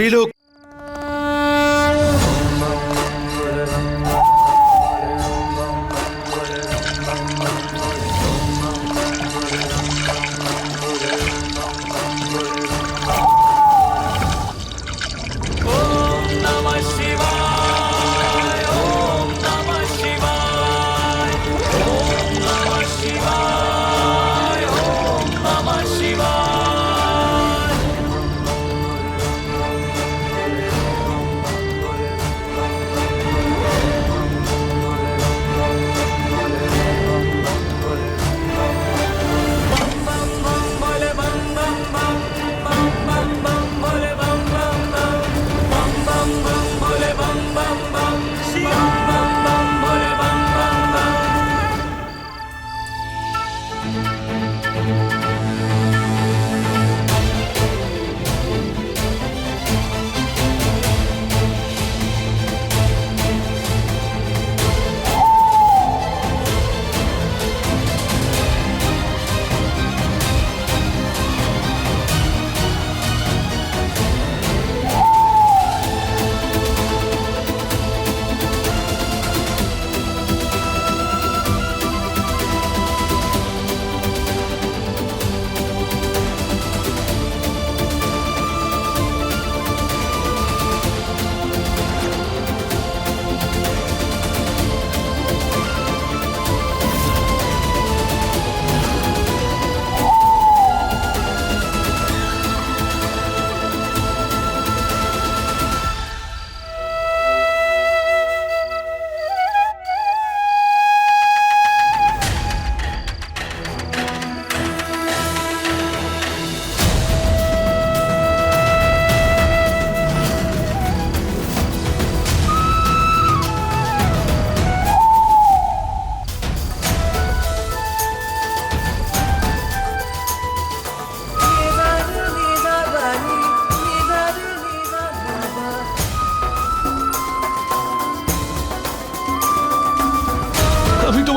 ত্রিলোক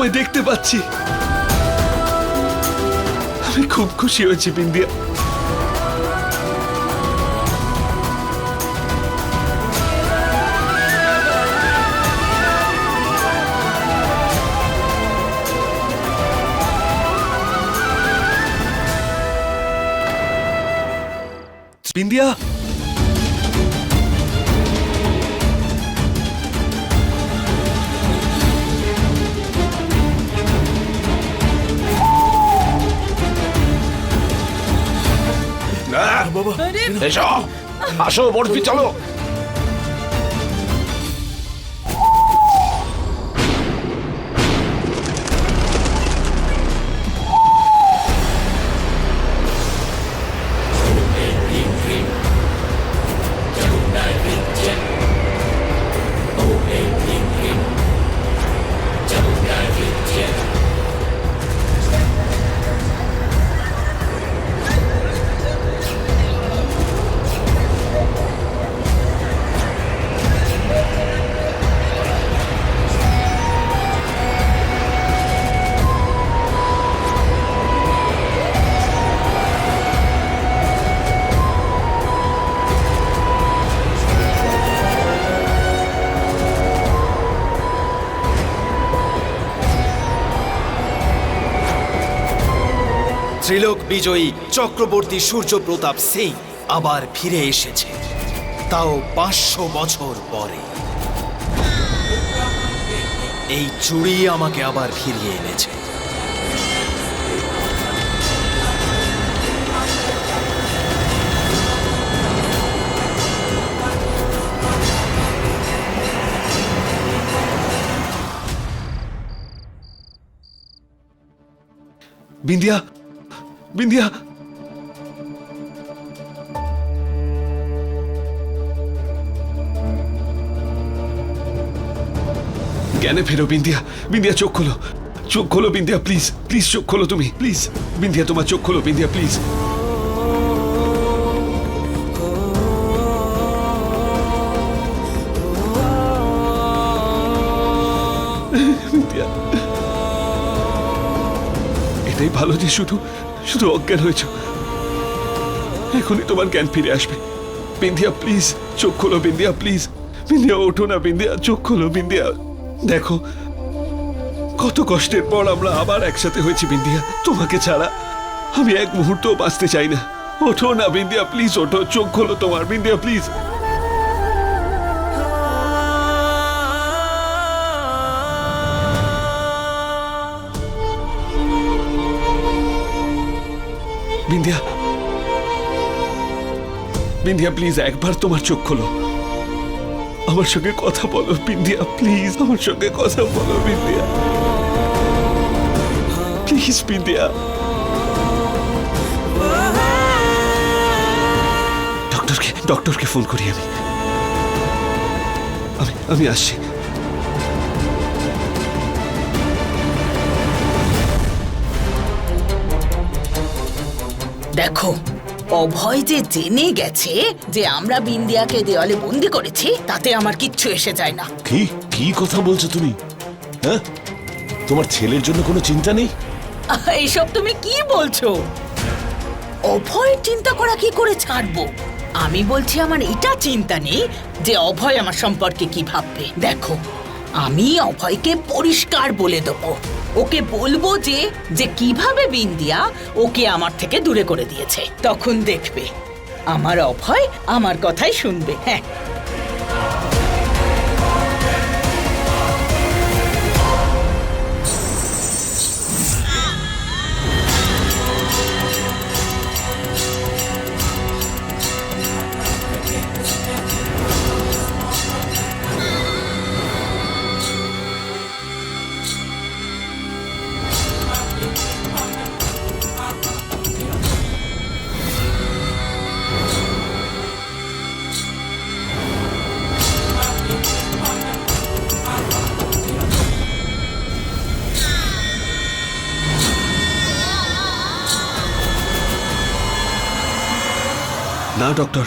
তোমায় দেখতে পাচ্ছি। আমি খুব খুশি হয়েছি বিন্দিয়া বিন্দিয়া এসো আসো বরফি চলো। ত্রিলোক বিজয়ী চক্রবর্তী সূর্য প্রতাপ সিং আবার ফিরে এসেছে। তাও পাঁচশো বছর পরে। এই চুড়ি আমাকে আবার ফিরিয়ে এনেছে। বিন্দিয়া বিন্দিয়া জ্ঞানে ফেরো বিন্দিয়া বিন্দিয়া চোখ খোলো। চোখ খোলো বিন্দিয়া প্লিজ প্লিজ চোখ খোলো তুমি। প্লিজ বিন্দিয়া তোমার চোখ খোলো বিন্দিয়া প্লিজ এটাই ভালো যে শুধু শুধু অজ্ঞান হয়েছ। এখনই তোমার জ্ঞান ফিরে আসবে। বিন্দিয়া প্লিজ চোখ খোলো বিন্দিয়া প্লিজ বিন্দিয়া ওঠো না বিন্দিয়া চোখ খোলো বিন্দিয়া দেখো, কত কষ্টের পর আমরা আবার একসাথে হয়েছি বিন্দিয়া তোমাকে ছাড়া আমি এক মুহূর্ত বাঁচতে চাই না। ওঠো না বিন্দিয়া প্লিজ ওঠো, চোখ খোলো তোমার। বিন্দিয়া প্লিজ বিন্দিয়া বিন্দিয়া প্লিজ একবার তোমার চোখ খোলো। আমার সঙ্গে কথা বলো বিন্দিয়া প্লিজ আমার সঙ্গে কথা বলো বিন্দিয়া প্লিজ বিন্দিয়া ডক্টরকে ডক্টরকে ফোন করি আমি। আমি আমি আসছি। দেখো অভয় যে জেনে গেছে যে আমরা বিন্দিয়াকে দেওয়ালে বন্দি করেছি তাতে আমার কিচ্ছু এসে যায় না। কি? কি কথা বলছো তুমি? হ্যাঁ? তোমার ছেলের জন্য কোনো চিন্তা নেই? এইসব তুমি কি বলছো? অভয় চিন্তা করা কি করে ছাড়বো? আমি বলছি আমার এটা চিন্তা নেই যে অভয় আমার সম্পর্কে কি ভাববে। দেখো আমি অভয়কে পরিষ্কার বলে দেবো। ওকে বলব যে যে কীভাবে বিন্দিয়া ওকে আমার থেকে দূরে করে দিয়েছে। তখন দেখবে। আমার অভয় আমার কথাই শুনবে হ্যাঁ। না, ডক্টর?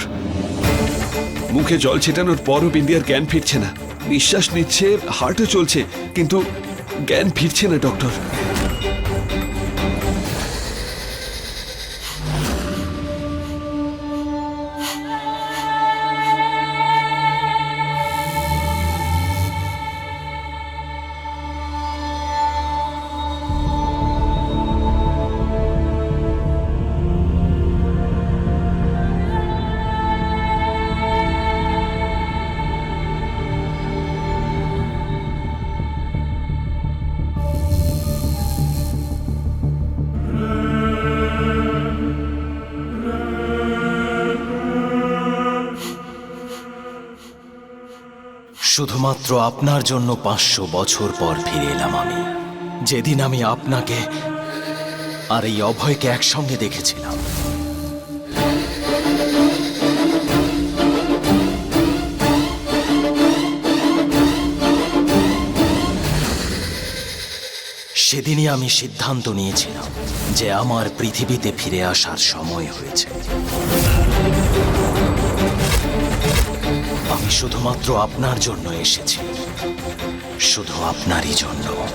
মুখে জল ছেটানোর পরও বিন্দিয়ার জ্ঞান ফিরছে না। নিঃশ্বাস নিচ্ছে হার্টও চলছে, কিন্তু জ্ঞান ফিরছে না, ডক্টর। শুধুমাত্র আপনার জন্য পাঁচশো বছর পর ফিরে এলাম আমি। যেদিন আমি আপনাকে আর এই অভয়কে একসঙ্গে দেখেছিলাম। সেদিনই আমি সিদ্ধান্ত নিয়েছিলাম যে আমার পৃথিবীতে ফিরে আসার সময় হয়েছে। শুধুমাত্র আপনার জন্য এসেছি। শুধু আপনারই জন্য।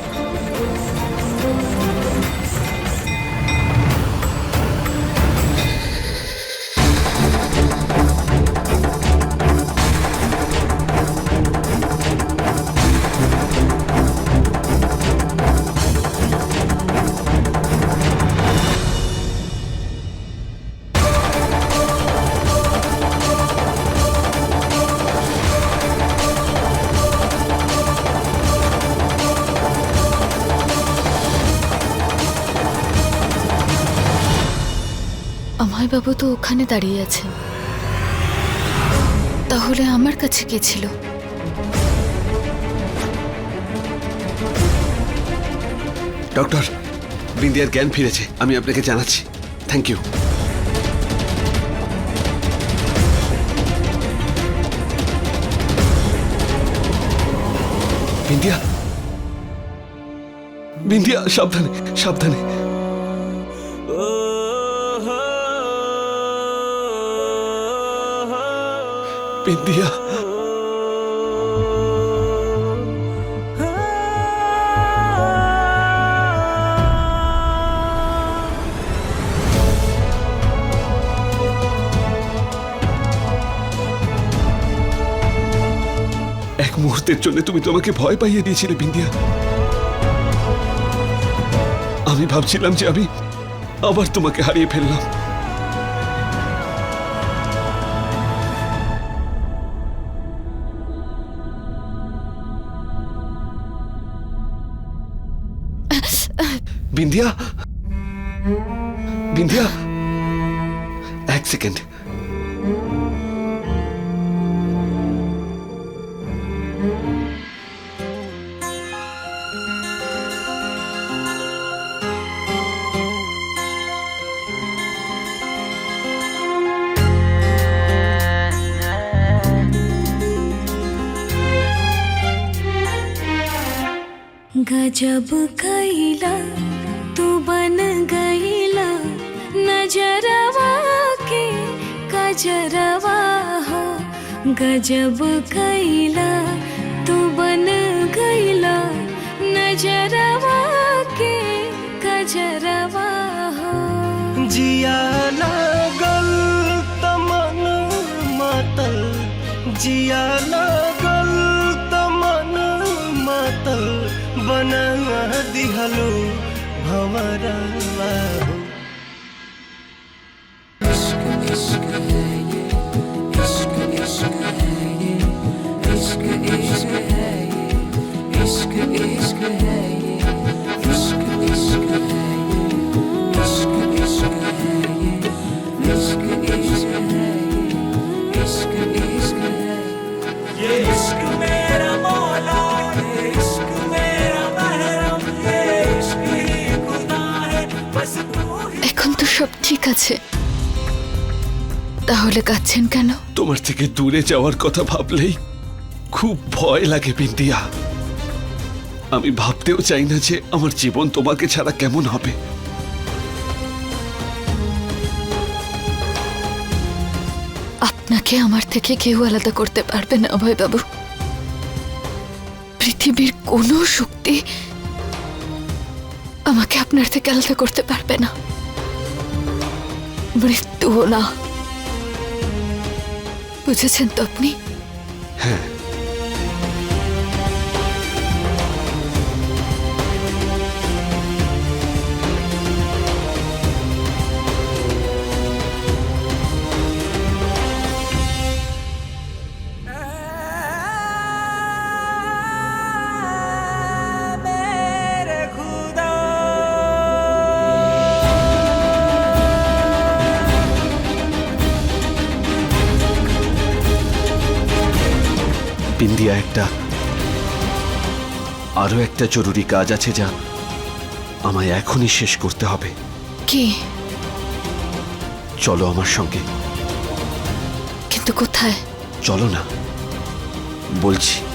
অময়বাবু তো ওখানে দাঁড়িয়ে আছেন। তাহলে আমার কাছে কে ছিল? ডক্টর, বিন্দিয়ার জ্ঞান ফিরেছে। আমি আপনাকে জানাচ্ছি। Thank you Bindiya? বিন্দিয়া, সাবধানে সাবধানে। বিন্দিয়া এক মুহূর্তের জন্য তুমি তোমাকে ভয় পাইয়ে দিয়েছিলে, বিন্দিয়া। আমি ভাবছিলাম যে আমি আবার তোমাকে হারিয়ে ফেললাম। বিন্দিয়া বিন্দিয়া এক সেকেন্ড गजब कैला तू बन गईला? नजरवा के कजरवा हो? गजब कैला तू बन गईला? नजरवा के कजरवा हो? जिया लागल तमन मातल जिया এখন তো সব ঠিক আছে। তাহলে কাঁদছেন কেন? তোমার থেকে দূরে যাওয়ার কথা ভাবলেই খুব ভয় লাগে বিন্দিয়া। আমি ভাবতেও চাই না যে আমার জীবন তোমাকে ছাড়া কেমন হবে। আপনাকে আমার থেকে কেউ আলাদা করতে পারবে না অভয়বাবু। পৃথিবীর কোনো শক্তি আমাকে আপনার থেকে আলাদা করতে পারবে না। মৃত্যুও না। বুঝেছেন তো আপনি? হ্যাঁ। আরও একটা জরুরি কাজ আছে যা আমায় এখনই শেষ করতে হবে। কি? চলো আমার সঙ্গে। কিন্তু কোথায়? চলো না। বলছি।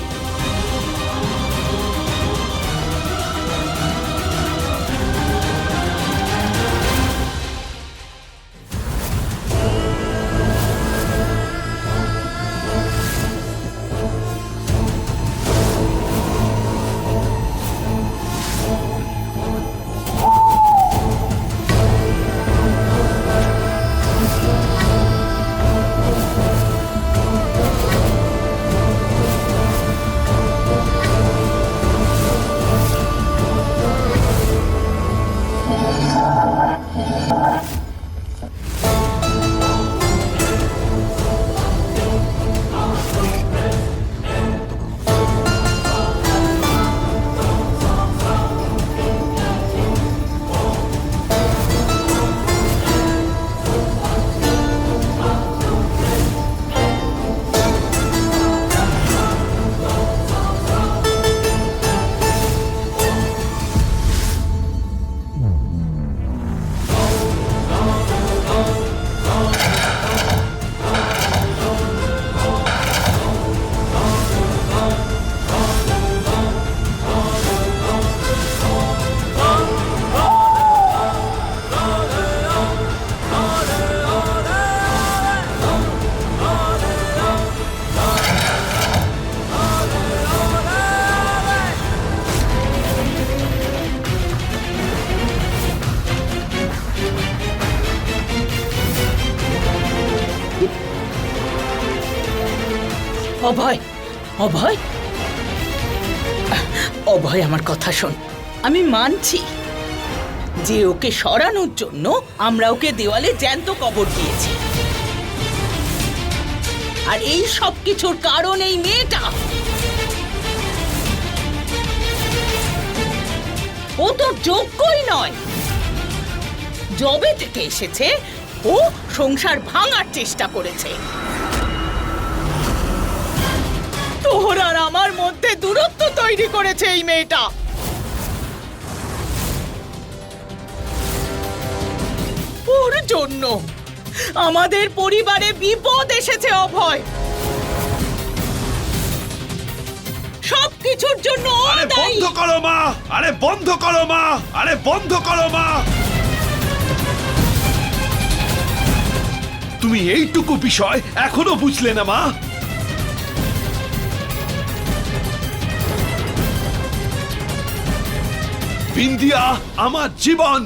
অভয় আমার কথা শোন। আমি মানছি যে ওকে সরানোর জন্য আমরা ওকে দেওয়ালে জ্যান্ত কবর দিয়েছি। আর এই সব কিছুর কারণ এই মেয়েটা। ও তো যোগ্যই নয়। জবে থেকে এসেছে, ও সংসার ভাঙার চেষ্টা করেছে। তোর আর আমার মধ্যে দূরত্ব তৈরি করেছে এই মেয়েটা। ওর জন্য আমাদের পরিবারে বিপদ এসেছে, অভয়। সব কিছুর জন্য আরে। বন্ধ করো মা! আরে বন্ধ করো মা! আরে বন্ধ করো মা! তুমি এইটুকু বিষয় এখনও বুঝলে না মা। বিন্দিয়া আমার জীবন।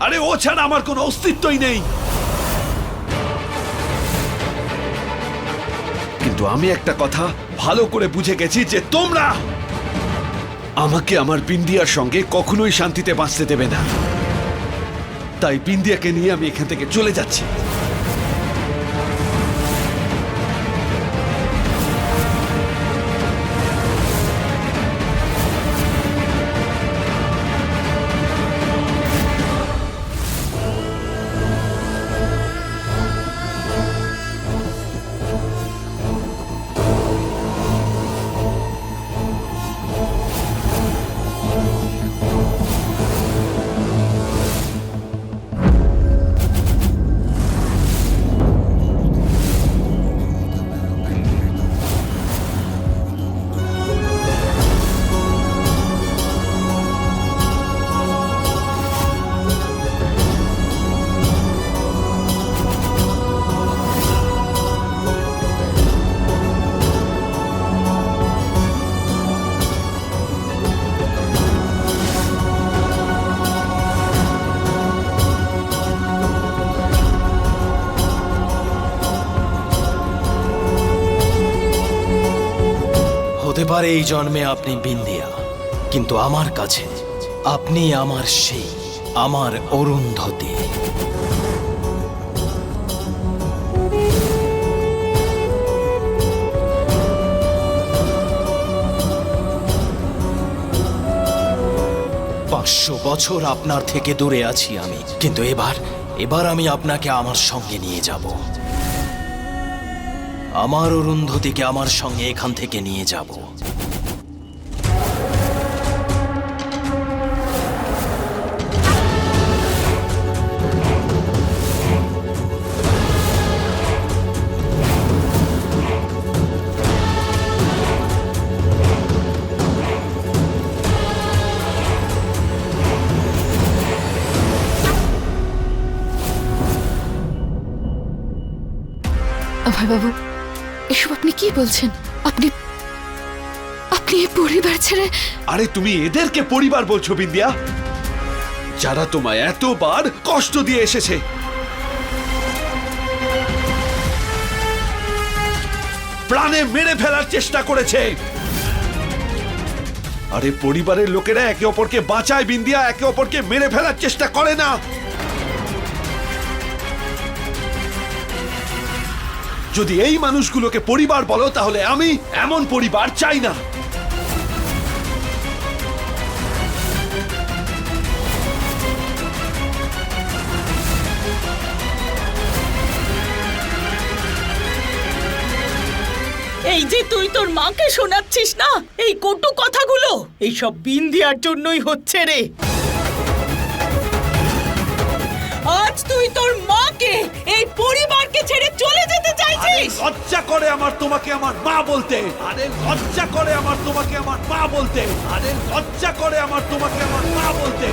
আরে ও ছাড়া আমার কোনো অস্তিত্বই নেই। কিন্তু আমি একটা কথা ভালো করে বুঝে গেছি যে তোমরা আমাকে আমার বিন্দিয়ার সঙ্গে কখনোই শান্তিতে বাঁচতে দেবে না। তাই বিন্দিয়াকে নিয়ে আমি এখান থেকে চলে যাচ্ছি। হতে এই জন্মে আপনি বিন্দিয়া কিন্তু আমার কাছে আপনি আমার সেই, আমার অরুন্ধতী। পাঁচশো বছর আপনার থেকে দূরে আছি আমি। কিন্তু এবার এবার আমি আপনাকে আমার সঙ্গে নিয়ে যাব। আমার অরুন্ধতিকে আমার সঙ্গে এখান থেকে নিয়ে যাব। অভয় বাবু, এসব আপনি কি বলছেন? আপনি আপনি পরিবার ছেড়ে আরে তুমি এদেরকে পরিবার বলছো, বিন্দিয়া। যারা তোমায় এতবার কষ্ট দিয়ে এসেছে। প্রাণে মেরে ফেলার চেষ্টা করেছে। আরে পরিবারের লোকেরা একে অপরকে বাঁচায়, বিন্দিয়া। একে অপরকে মেরে ফেলার চেষ্টা করে না। যদি এই মানুষগুলোকে পরিবার বলো, তাহলে আমি এমন পরিবার চাই না। এই যে তুই তোর মাকে শোনাচ্ছিস না, এই কটু কথাগুলো? এইসব বিন দেওয়ার জন্যই হচ্ছে রে। আজ তুই তোর মাকে এই পরিবারকে ছেড়ে চলে যেতে চাইছিস? লজ্জা করে আমার তোমাকে আমার মা বলতে। আরে লজ্জা করে আমার তোমাকে আমার মা বলতে। আরে লজ্জা করে আমার তোমাকে আমার মা বলতে।